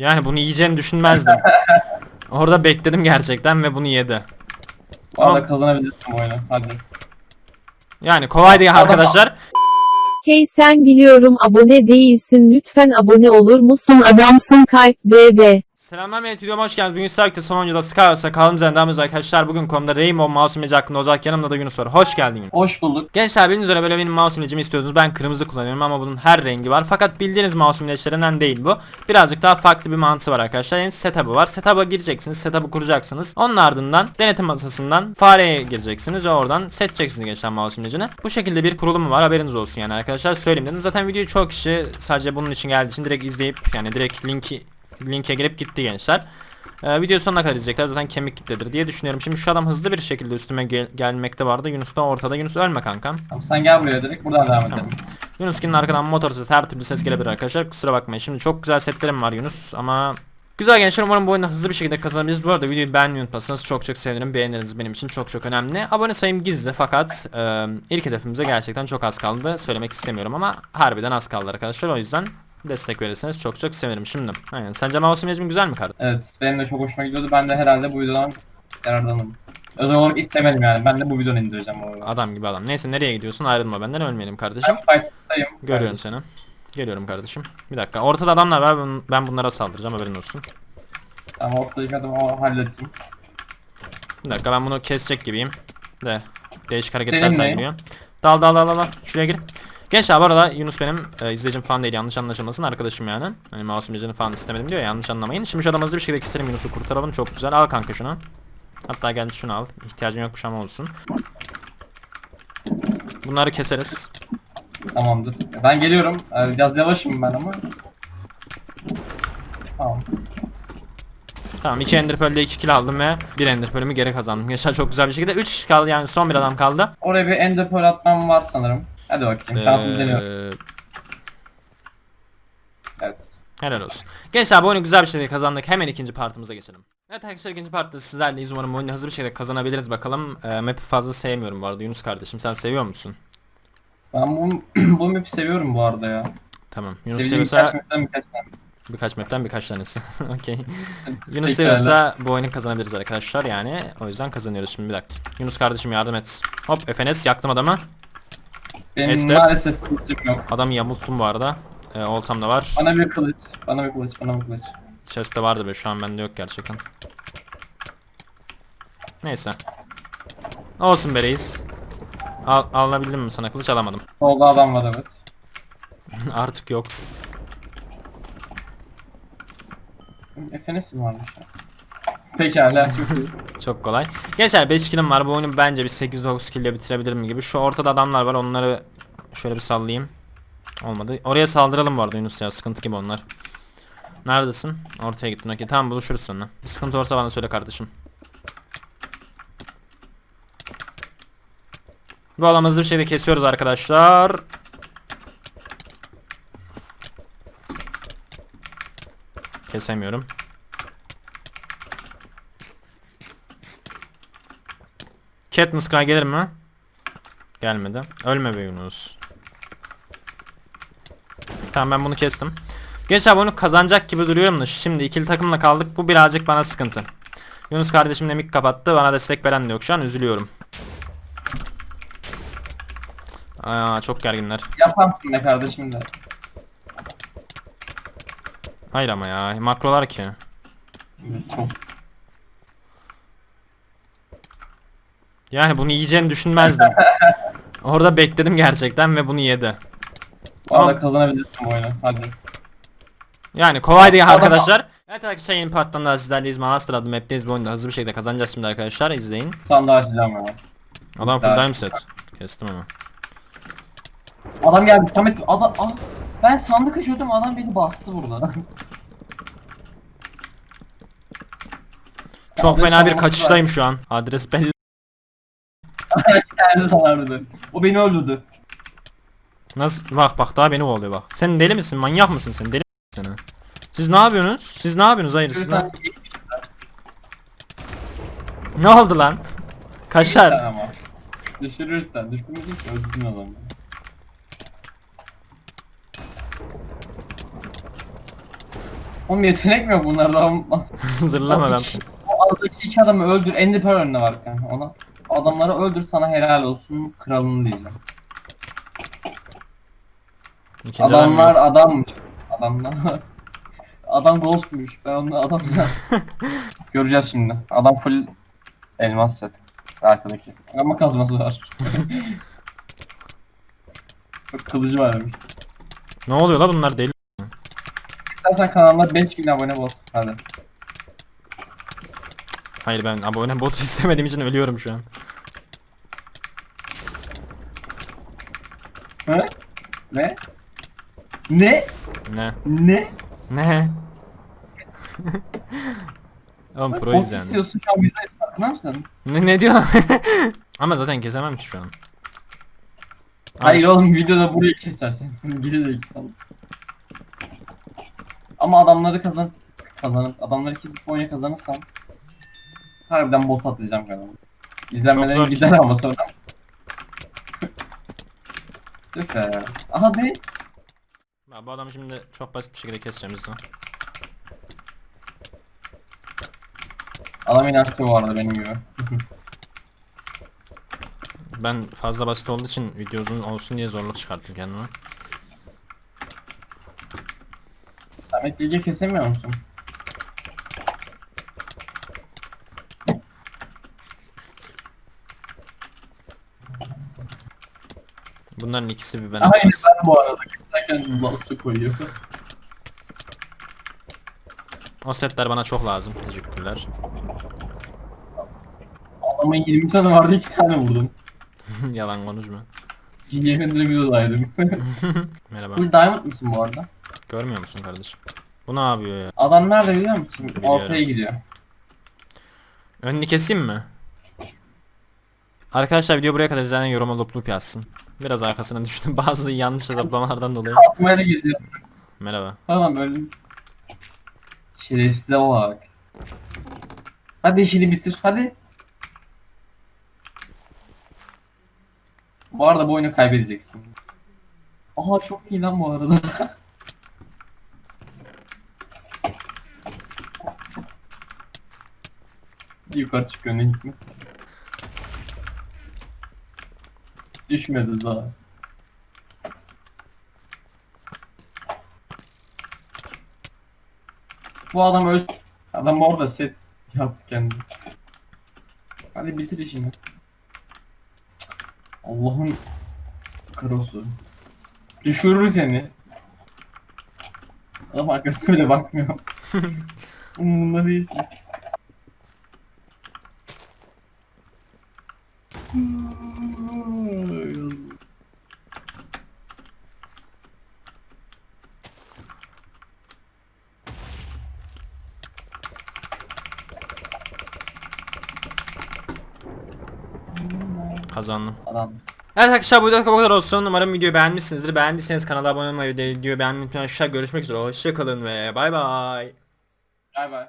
Yani bunu yiyeceğini düşünmezdim. Orada bekledim gerçekten ve bunu yedi. Valla kazanabilirsin bu oyunu. Hadi. Yani kolay değil arkadaşlar. Hey sen biliyorum abone değilsin lütfen abone olur musun adamsın kalp BB. Selamlar millet videoma hoş geldiniz. Bugün Sark'ta son oyuncuda Skyverse'a kalım zendamız arkadaşlar. Bugün konuda Rainbow Mouse imleci hakkında olacak. Yanımda da Yunus var. Hoş geldin Yunus. Hoş bulduk. Gençler bildiğiniz üzere böyle benim mouse imlecimi istiyordunuz. Ben kırmızı kullanıyorum ama bunun her rengi var. Fakat bildiğiniz mouse imleçlerinden değil bu. Birazcık daha farklı bir mantığı var arkadaşlar. Yani setup'ı var. Setup'a gireceksiniz. Setup'ı kuracaksınız. Onun ardından denetim masasından fareye gireceksiniz ve oradan seçeceksiniz gençler mouse imlecini. Bu şekilde bir kurulumu var. Haberiniz olsun yani arkadaşlar. Söyleyeyim dedim. Zaten videoyu çok kişi sadece bunun için geldiği için direkt izleyip yani direkt linki linke girip gitti gençler. Ee, video sonuna kadar izleyecekler zaten kemik kitledir diye düşünüyorum. Şimdi şu adam hızlı bir şekilde üstüme gel- gelmekte vardı. Yunus da ortada. Yunus ölme kankam. Tamam, sen gel buraya direkt buradan devam edelim. Yunus'un arkadan motor sesi her türlü ses gelebilir arkadaşlar. Kusura bakmayın. Şimdi çok güzel setlerim var Yunus ama Güzel gençler umarım bu oyunu hızlı bir şekilde kazanabiliriz. Bu arada videoyu beğenmeyi unutmazsanız çok çok sevinirim. Beğenileriniz benim için çok çok önemli. Abone sayım gizli fakat e, ilk hedefimize gerçekten çok az kaldı. Söylemek istemiyorum ama harbiden az kaldı arkadaşlar. O yüzden destek verirseniz çok çok sevinirim. Şimdi aynen. Sence mouse imajım güzel mi kardeşim? Evet benim de çok hoşuma gidiyordu. Ben de herhalde bu videodan yararlanırım. Özel olarak istemedim yani. Ben de bu videonu indireceğim oyunu. Adam gibi adam. Neyse nereye gidiyorsun? Ayrılma benden ölmeyelim kardeşim. Ben fight'tayım. Görüyorum seni. Geliyorum kardeşim. Bir dakika. Ortada adamlar var. Ben- Ben bunlara saldıracağım haberin olsun. Tamam ortadaki adamı hallettim. Bir dakika ben bunu kesecek gibiyim. De değişik hareketler Senin ne? sergiliyor. Dal dal dal dal. Şuraya gir. Gençler bu arada Yunus benim e, izleyicim falan değil yanlış anlaşılmasın arkadaşım yani. Hani mouse imajını falan istemedim diyor ya, yanlış anlamayın. Şimdi şu adamı hızlı bir şekilde keselim Yunus'u kurtaralım çok güzel. Al kanka şunu. Hatta gel şunu al. İhtiyacın yokmuş ama olsun. Bunları keseriz. Tamamdır. Ben geliyorum. Ee, Biraz yavaşım ben ama. Tamam. Tamam 2 ender pearl'de 2 kill aldım ve 1 ender pearl'ümü geri kazandım. Gençler çok güzel bir şekilde 3 kişi kaldı yani son bir adam kaldı. Oraya bir ender pearl atmam var sanırım. Hadi bakayım. Şansımı deniyorum. Ee, Evet. Helal olsun. Gençler bu oyunu güzel bir şekilde kazandık. Hemen ikinci partımıza geçelim. Evet arkadaşlar ikinci partta sizlerleyiz. Umarım oyunu hızlı bir şekilde kazanabiliriz bakalım. Ee, map'i fazla sevmiyorum bu arada Yunus kardeşim. Sen seviyor musun? Ben bu, bu map'i seviyorum bu arada ya. Tamam. Yunus Sevdiğim seviyorsa birkaç map'ten birkaç tane. birkaç map'ten birkaç tanesi. Okey. Yunus seviyorsa bu oyunu kazanabiliriz arkadaşlar yani. O yüzden kazanıyoruz şimdi bir dakika. Yunus kardeşim yardım et. Hop FNS yaktım adamı. Benim Estep. maalesef kılıcım yok. Adamı yamulttum bu arada. Ee, oltam da var. Bana bir kılıç. Bana bir kılıç. Bana bir kılıç. Chest'te vardı be şu an bende yok gerçekten. Neyse. Olsun be reis. Al, alınabildim mi sana kılıç alamadım. Solda adam var evet. Artık yok. FNS mi varmış ya? Pekala. çok kolay. Gençler 5 killim var. Bu oyunu bence bir 8-9 kill ile bitirebilirim gibi. Şu ortada adamlar var. Onları şöyle bir sallayayım. Olmadı. Oraya saldıralım bu arada Yunus ya. Sıkıntı gibi onlar. Neredesin? Ortaya gittin. Okey. Tamam buluşuruz seninle. Bir sıkıntı olursa bana söyle kardeşim. Bu adamı hızlı bir şekilde kesiyoruz arkadaşlar. Kesemiyorum. Katniss Sky gelir mi? Gelmedi. Ölme be Yunus. Tamam ben bunu kestim. Gençler bunu kazanacak gibi duruyorum da şimdi ikili takımla kaldık. Bu birazcık bana sıkıntı. Yunus kardeşim de mic kapattı. Bana destek veren de yok şu an üzülüyorum. Aa, çok gerginler. Yaparsın be kardeşim de. Hayır ama ya makrolar ki. Çok. Yani bunu yiyeceğini düşünmezdim. Orada bekledim gerçekten ve bunu yedi. Valla Tamam. kazanabilirsin bu oyunu. Hadi. Yani kolay değil arkadaşlar. Evet arkadaşlar yeni parttan daha sizlerleyiz. Manastır adlı map'teyiz bu oyunda hızlı bir şekilde kazanacağız şimdi arkadaşlar izleyin. Sandığı açacağım ya. Adam full Daha- time set. Kestim ama. Adam geldi. Samet adam ah, ben sandık açıyordum adam beni bastı burada. Çok Abi, fena bir sandık kaçıştayım şu an. Adres belli. Sanırdı. O beni öldürdü. Nasıl? Bak bak daha beni oluyor bak. Sen deli misin? Manyak mısın sen? Deli misin sen? Siz ne yapıyorsunuz? Siz ne yapıyorsunuz? Hayır siz ne... Ne oldu lan? Kaşar. ama. Düşürürsen. Düşürmedin ki öldürdün adamı. Oğlum yetenek mi yok bunlarda? Zırlama ben. O aradaki iki adamı öldür. Ender Pearl önüne var yani ona. Adamları öldür sana helal olsun kralını diyeceğim. İkinci adam Adamlar yok. adammış. Adamlar. Adam ghostmuş. Ben onu adam Göreceğiz şimdi. Adam full elmas set. Arkadaki. Ama kazması var. Bak kılıcı varmış. Ne oluyor la bunlar deli. İstersen kanalına 5000 abone bol. Hadi. Hayır ben abone bot istemediğim için ölüyorum şu an. Hı? Ne? Ne? Ne? Ne? Ne? Oğlum Bot proyuz yani. istiyorsun şu an bizde farkında mısın? Ne, ne diyor? Ama zaten kesemem ki şu an. Hayır Al- oğlum videoda burayı kesersen. Geri zekalı. Ama adamları kazan kazanıp adamları kesip oyunu kazanırsam harbiden bot atacağım kanalıma. İzlenmelerim zor gider ama sonra. Süper ya. Aha değil. Ya Bu adamı şimdi çok basit bir şekilde keseceğim biz. Adam inatçı bu arada benim gibi. Ben fazla basit olduğu için video uzun olsun diye zorluk çıkarttım kendime. Samet Bilge kesemiyor musun? Bunların ikisi bir ben. Aynı ben bu arada. Keserken la- su koyuyor. O setler bana çok lazım. Teşekkürler. Adamın 20 tane vardı 2 tane vurdum. Yalan konuşma. Yemin videodaydım. Merhaba. Full diamond mısın bu arada? Görmüyor musun kardeşim? Bu ne yapıyor ya? Adam nerede biliyor musun? Biliyorum. Ortaya gidiyor. Önünü keseyim mi? Arkadaşlar video buraya kadar izleyen yoruma loop loop yazsın. Biraz arkasına düştüm bazı yanlış hesaplamalardan dolayı. Atmaya geziyor. Merhaba. Falan böyle. Şerefsize bak. Hadi işini bitir. Hadi. Bu arada bu oyunu kaybedeceksin. Aha çok iyi lan bu arada. Yukarı çıkıyor ne gitmez. Düşmedi zaten. Bu adam öz... Adam orada set yaptı kendi. Hadi bitir işini. Allah'ın karosu. Düşürür seni. Adam arkasına bile bakmıyor. Umurunda değilsin. Kazandım. Adam mısın? Evet arkadaşlar bu videoda bu kadar olsun. Umarım videoyu beğenmişsinizdir. Beğendiyseniz kanala abone olmayı videoyu beğenmeyi unutmayın. Aşağı görüşmek üzere. Hoşçakalın ve bay bay. Bay bay.